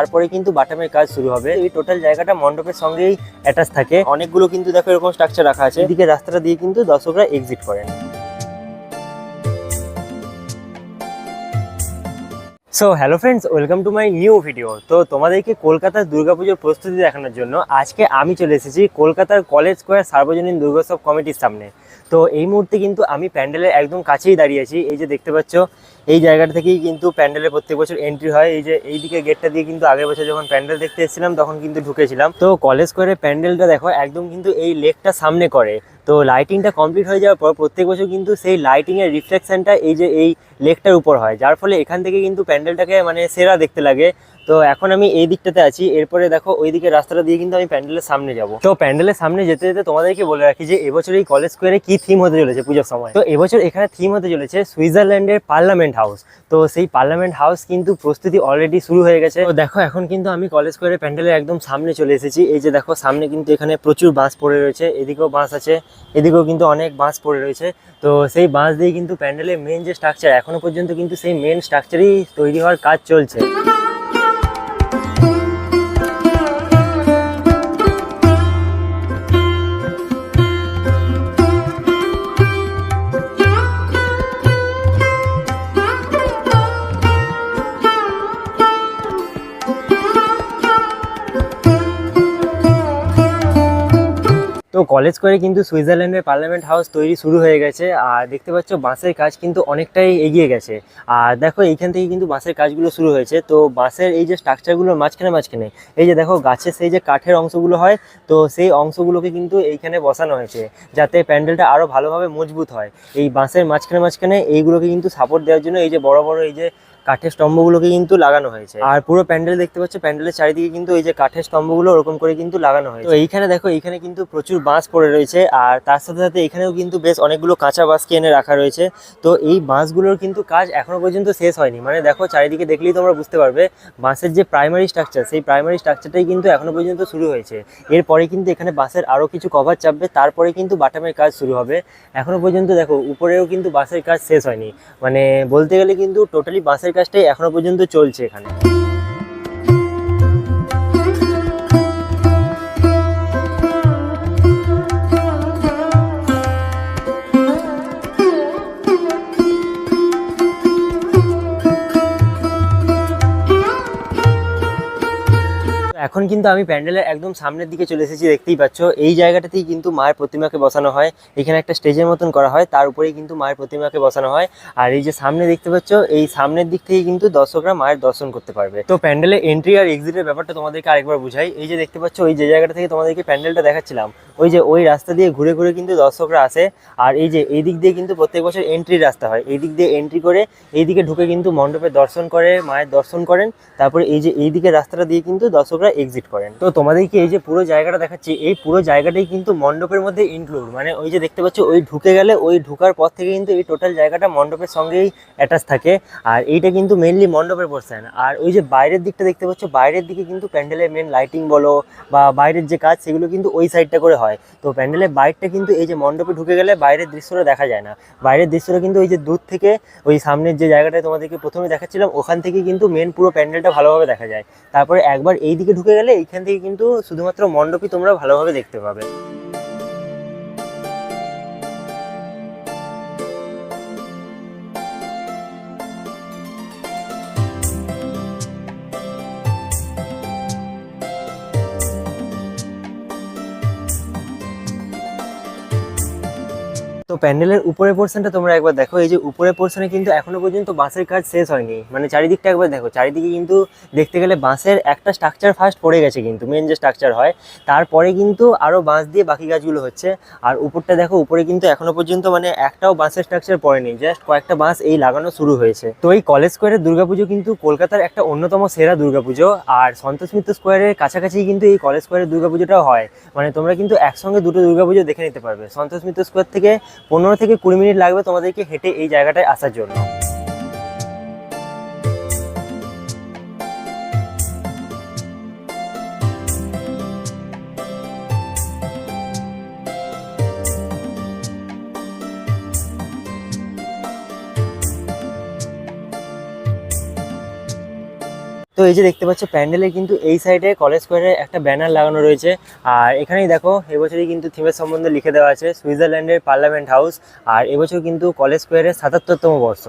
তারপরে কিন্তু বাটামের কাজ শুরু হবে। এই টোটাল জায়গাটা মণ্ডপের সঙ্গেই অ্যাটাচ থাকে। অনেকগুলো কিন্তু দেখো এরকম স্ট্রাকচার রাখা আছে। এদিকে রাস্তাটা দিয়ে কিন্তু দর্শকরা এক্সিট করেন। So hello friends welcome to my new video তো তোমাদেরকে কলকাতার দুর্গাপুজোর প্রস্তুতি দেখানোর জন্য আজকে আমি চলে এসেছি কলকাতার কলেজ স্কোয়ার সার্বজনীন দুর্গোৎসব কমিটির সামনে। তো এই মুহূর্তে কিন্তু আমি প্যান্ডেলের একদম কাছেই দাঁড়িয়ে আছি। এই যে দেখতে পাচ্ছ এই জায়গাটা থেকেই কিন্তু প্যান্ডেলের প্রত্যেক বছর এন্ট্রি হয়। এই যে এইদিকে গেটটা দিয়ে কিন্তু আগের বছর যখন প্যান্ডেল দেখতে এসেছিলাম, তখন কিন্তু ঢুকেছিলাম। তো কলেজ স্কোয়ারের প্যান্ডেলটা দেখো, একদম কিন্তু এই লেকটা সামনে করে। তো লাইটিংটা কমপ্লিট হয়ে যাওয়ার পর প্রত্যেক বছর কিন্তু সেই লাইটিংয়ের রিফ্লেকশনটা এই যে এই লেকটার উপর হয়। যার ফলে এখান থেকে কিন্তু প্যান্ডেলটাকে মানে সেরা দেখতে লাগে। তো এখন আমি এই দিকটাতে আছি। এরপরে দেখো ওই দিকে রাস্তাটা দিয়ে কিন্তু আমি প্যান্ডেলের সামনে যাব। তো প্যান্ডেলের সামনে যেতে যেতে তোমাদেরকে বলে রাখি যে, এবছর এই কলেজ স্কোয়ারে কি থিম হতে চলেছে পুজোর সময়? তো এবছর এখানে থিম হতে চলেছে সুইজারল্যান্ডের পার্লামেন্ট হাউস তো সেই পার্লামেন্ট হাউস কিন্তু প্রস্তুতি অলরেডি শুরু হয়ে গেছে। তো দেখো, এখন কিন্তু আমি কলেজ স্কোয়ারের প্যান্ডেলের একদম সামনে চলে এসেছি। এই যে দেখো, সামনে কিন্তু এখানে প্রচুর বাঁশ পড়ে রয়েছে। এদিকেও বাঁশ আছে, এদিকেও কিন্তু অনেক বাঁশ পড়ে রয়েছে। তো সেই বাঁশ দিয়ে কিন্তু প্যান্ডেলের মেন যে স্ট্রাকচার এখনও পর্যন্ত কিন্তু সেই মেন স্ট্রাকচারই তৈরি হওয়ার কাজ চলছে। কলেজ করে কিন্তু সুইজারল্যান্ডের পার্লামেন্ট হাউস তৈরি শুরু হয়ে গেছে। আর দেখতে পাচ্ছ বাঁশের কাজ কিন্তু অনেকটাই এগিয়ে গেছে। আর দেখো এইখান থেকে কিন্তু বাঁশের কাজগুলো শুরু হয়েছে। তো বাঁশের এই যে স্ট্রাকচারগুলোর মাঝখানে মাঝখানে, এই যে দেখো গাছের সেই যে কাঠের অংশগুলো হয়, তো সেই অংশগুলোকে কিন্তু এইখানে বসানো হয়েছে, যাতে প্যান্ডেলটা আরও ভালোভাবে মজবুত হয়। এই বাঁশের মাঝখানে মাঝখানে এইগুলোকে কিন্তু সাপোর্ট দেওয়ার জন্য এই যে বড় বড় এই যে কাঠের স্তম্ভগুলোকে কিন্তু লাগানো হয়েছে। আর পুরো প্যান্ডেল দেখতে পাচ্ছ প্যান্ডেলের চারিদিকে কিন্তু এই যে কাঠের স্তম্ভগুলো ওরকম করে কিন্তু লাগানো হয়েছে। তো এইখানে দেখো এইখানে কিন্তু প্রচুর বাঁশ পড়ে রয়েছে আর তার সাথে সাথে এখানেও কিন্তু বেশ অনেকগুলো কাঁচা বাঁশকে এনে রাখা রয়েছে। তো এই বাঁশগুলোর কিন্তু কাজ এখনও পর্যন্ত শেষ হয়নি। মানে দেখো চারিদিকে দেখলেই তোমরা বুঝতে পারবে বাঁশের যে প্রাইমারি স্ট্রাকচার সেই প্রাইমারি স্ট্রাকচারটাই কিন্তু এখনও পর্যন্ত শুরু হয়েছে। এরপরে কিন্তু এখানে বাঁশের আরও কিছু কভার চাপবে তারপরে কিন্তু বাটামের কাজ শুরু হবে। এখনও পর্যন্ত দেখো উপরেও কিন্তু বাঁশের কাজ শেষ হয়নি। মানে বলতে গেলে কিন্তু টোটালি বাঁশের কাজটাই এখনও পর্যন্ত চলছে এখানে। এখন কিন্তু আমি প্যান্ডেলের একদম সামনের দিকে চলে এসেছি, দেখতেই পাচ্ছ। এই জায়গাটাতেই কিন্তু মায়ের প্রতিমাকে বসানো হয়। এখানে একটা স্টেজের মতন করা হয়, তার উপরেই কিন্তু মায়ের প্রতিমাকে বসানো হয়। আর এই যে সামনে দেখতে পাচ্ছ, এই সামনের দিক থেকে কিন্তু দর্শকরা মায়ের দর্শন করতে পারবে। তো প্যান্ডেলের এন্ট্রি আর এক্সিটের ব্যাপারটা তোমাদেরকে আরেকবার বুঝাই। এই যে দেখতে পাচ্ছ ওই যে জায়গাটা থেকে তোমাদেরকে প্যান্ডেলটা দেখাচ্ছিলাম, ওই যে ওই রাস্তা দিয়ে ঘুরে ঘুরে কিন্তু দর্শকরা আসে। আর এই যে এই দিক দিয়ে কিন্তু প্রত্যেক বছর এন্ট্রি রাস্তা হয়। এই দিক দিয়ে এন্ট্রি করে এই দিকে ঢুকে কিন্তু মণ্ডপের দর্শন করে, মায়ের দর্শন করেন। তারপরে এই যে এই দিকে রাস্তাটা দিয়ে কিন্তু দর্শকরা এক্সিট করেন। তো তোমাদেরকে এই যে পুরো জায়গাটা দেখাচ্ছি, এই পুরো জায়গাটাই কিন্তু মণ্ডপের মধ্যে ইনক্লুড মানে ওই যে দেখতে পাচ্ছ, ওই ঢুকে গেলে ওই ঢুকার পর থেকে কিন্তু এই টোটাল জায়গাটা মণ্ডপের সঙ্গেই অ্যাটাচ থাকে। আর এইটা কিন্তু মেনলি মণ্ডপের পোর্শন আর ওই যে বাইরের দিকটা দেখতে পাচ্ছ, বাইরের দিকে কিন্তু প্যান্ডেলের মেন লাইটিং বলো বা বাইরের যে কাজ, সেগুলো কিন্তু ওই সাইডটা করে হয়। তো প্যান্ডেলের বাইরটা কিন্তু এই যে মণ্ডপে ঢুকে গেলে বাইরের দৃশ্যটা দেখা যায় না। বাইরের দৃশ্যটা কিন্তু ওই যে দূর থেকে ওই সামনের যে জায়গাটায় তোমাদেরকে প্রথমে দেখাচ্ছিলাম, ওখান থেকে কিন্তু মেন পুরো প্যান্ডেলটা ভালোভাবে দেখা যায়। তারপরে একবার এই দিকে ঢুকে গেলে এইখান থেকে কিন্তু শুধুমাত্র মণ্ডপই তোমরা ভালোভাবে দেখতে পাবে। প্যান্ডেলের উপরের পোর্শনটা তোমরা একবার দেখো। এই যে উপরের পোর্শনে কিন্তু এখনও পর্যন্ত বাঁশের কাজ শেষ হয়নি। মানে চারিদিকটা একবার দেখো। চারিদিকে কিন্তু দেখতে গেলে বাঁশের একটা স্ট্রাকচার ফার্স্ট পড়ে গেছে কিন্তু মেন যে স্ট্রাকচার হয়। তারপরে কিন্তু আরও বাঁশ দিয়ে বাকি গাছগুলো হচ্ছে। আর উপরটা দেখো, উপরে কিন্তু এখনও পর্যন্ত মানে একটাও বাঁশের স্ট্রাকচার পড়েনি। জাস্ট কয়েকটা বাঁশ এই লাগানো শুরু হয়েছে। তো এই কলেজ স্কোয়ারের দুর্গাপুজো কিন্তু কলকাতার একটা অন্যতম সেরা দুর্গাপুজো। আর সন্তোষ মিত্র স্কোয়ারের কাছাকাছি কিন্তু এই কলেজ স্কোয়ারের দুর্গাপুজোটাও হয়। মানে তোমরা কিন্তু একসঙ্গে দুটো দুর্গাপুজো দেখে নিতে পারবে। সন্তোষ মিত্র স্কোয়ার থেকে পনেরো থেকে কুড়ি মিনিট লাগবে তোমাদেরকে হেঁটে এই জায়গাটায় আসার জন্য। তো এই যে দেখতে পাচ্ছ, প্যান্ডেলে কিন্তু এই সাইডে কলেজ স্কোয়ারে একটা ব্যানার লাগানো রয়েছে। আর এখানেই দেখো, এবছরই কিন্তু থিমের সম্বন্ধে লিখে দেওয়া আছে, সুইজারল্যান্ডের পার্লামেন্ট হাউস, আর এবছর কিন্তু কলেজ স্কোয়ারের সাতাত্তরতম বর্ষ।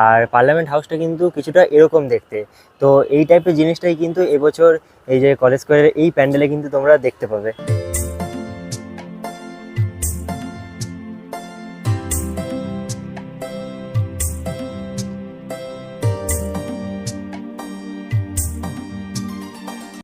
আর পার্লামেন্ট হাউসটা কিন্তু কিছুটা এরকম দেখতে। তো এই টাইপের জিনিসটাই কিন্তু এবছর এই যে কলেজ স্কোয়ারের এই প্যান্ডেলে কিন্তু তোমরা দেখতে পাবে।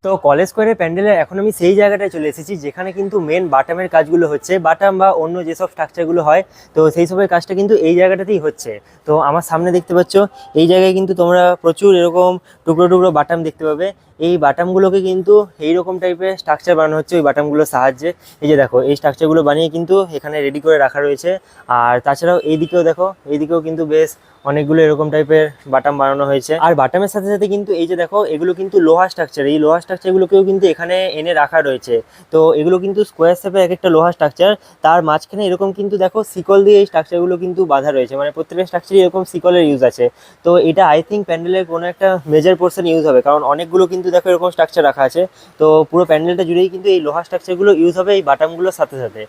তো কলেজ স্কোয়ারের প্যান্ডেলের এখন আমি সেই জায়গাটায় চলে এসেছি, যেখানে কিন্তু মেন বাটামের কাজগুলো হচ্ছে। বাটাম বা অন্য যেসব স্ট্রাকচারগুলো হয়, তো সেই সবের কাজটা কিন্তু এই জায়গাটাতেই হচ্ছে। তো আমার সামনে দেখতে পাচ্ছ, এই জায়গায় কিন্তু তোমরা প্রচুর এরকম টুকরো টুকরো বাটাম দেখতে পাবে। এই বাটামগুলোকে কিন্তু এইরকম টাইপের স্ট্রাকচার বানানো হচ্ছে, ওই বাটামগুলোর সাহায্যে। এই যে দেখো, এই স্ট্রাকচারগুলো বানিয়ে কিন্তু এখানে রেডি করে রাখা রয়েছে। আর তাছাড়াও এইদিকেও দেখো, এইদিকেও কিন্তু বেশ অনেকগুলো এরকম টাইপের বাটাম বানানো হয়েছে। আর বাটামের সাথে সাথে কিন্তু এই যে দেখো, এগুলো কিন্তু লোহা স্ট্রাকচার এই লোহা স্ট্রাকচারগুলোকেও কিন্তু এখানে এনে রাখা রয়েছে। তো এগুলো কিন্তু স্কোয়ার শেপে এক একটা লোহা স্ট্রাকচার তার মাঝখানে এরকম কিন্তু দেখো, শিকল দিয়ে এই স্ট্রাকচারগুলো কিন্তু বাঁধা রয়েছে। মানে প্রত্যেকটা স্ট্রাকচারই এরকম শিকলের ইউজ আছে। তো এটা আই থিঙ্ক প্যান্ডেলের কোনো একটা মেজর পোর্শন ইউজ হবে, কারণ অনেকগুলো কিন্তু দেখো এরকম স্ট্রাকচার রাখা আছে। তো পুরো প্যান্ডেলটা জুড়েই কিন্তু এই লোহা স্ট্রাকচারগুলো ইউজ হবে এই বাটামগুলোর সাথে সাথে।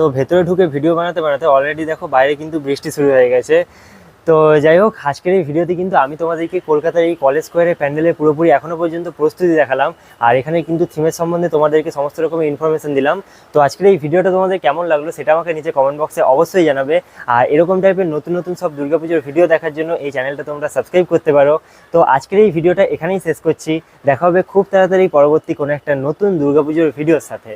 তো ভেতরে ঢুকে ভিডিও বানাতে বানাতে অলরেডি দেখো বাইরে কিন্তু বৃষ্টি শুরু হয়ে গেছে। তো যাই হোক, আজকের এই ভিডিওতে কিন্তু আমি তোমাদেরকে কলকাতার এই কলেজ স্কোয়ারের প্যান্ডেলের পুরোপুরি এখনও পর্যন্ত প্রস্তুতি দেখালাম। আর এখানে কিন্তু থিমের সম্বন্ধে তোমাদেরকে সমস্ত রকমের ইনফরমেশন দিলাম। তো আজকের এই ভিডিওটা তোমাদের কেমন লাগল সেটা আমাকে নিচে কমেন্ট বক্সে অবশ্যই জানাবে। আর এরকম টাইপের নতুন নতুন সব দুর্গাপুজোর ভিডিও দেখার জন্য এই চ্যানেলটা তোমরা সাবস্ক্রাইব করতে পারো। তো আজকের এই ভিডিওটা এখানেই শেষ করছি। দেখা হবে খুব তাড়াতাড়ি পরবর্তী কোনো একটা নতুন দুর্গাপুজোর ভিডিওর সাথে।